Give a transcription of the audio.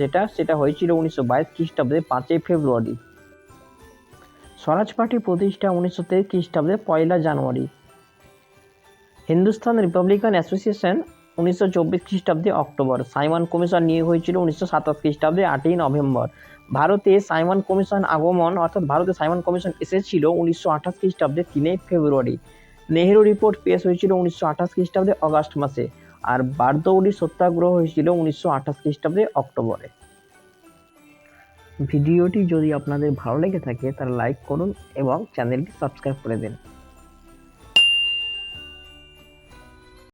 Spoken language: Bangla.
যেটা, সেটা হয়েছিল উনিশশো বাইশ খ্রিস্টাব্দে পাঁচই ফেব্রুয়ারি। স্বরাজ পার্টি প্রতিষ্ঠা উনিশশো তেইশ খ্রিস্টাব্দে পয়লা জানুয়ারি। হিন্দুস্তান রিপাবলিকান অ্যাসোসিয়েশন উনিশশো চব্বিশ খ্রিস্টাব্দে অক্টোবর। সাইমন কমিশন নিয়োগ হয়েছিল উনিশশো সাতাশ খ্রিস্টাব্দে আটই নভেম্বর। ভারতে সাইমন কমিশন আগমন, অর্থাৎ ভারতে সাইমন কমিশন এসেছিল উনিশশো আঠাশ খ্রিস্টাব্দে তিনই ফেব্রুয়ারি। নেহেরু রিপোর্ট পেশ হয়েছিল উনিশশো আঠাশ খ্রিস্টাব্দে অগাস্ট মাসে। আর বারদৌড়ি সত্যাগ্রহ হয়েছিল উনিশশো আঠাশ খ্রিস্টাব্দে অক্টোবরে। ভিডিওটি যদি আপনাদের ভালো লেগে থাকে, তাহলে লাইক করুন এবং চ্যানেলটি সাবস্ক্রাইব করে দিন।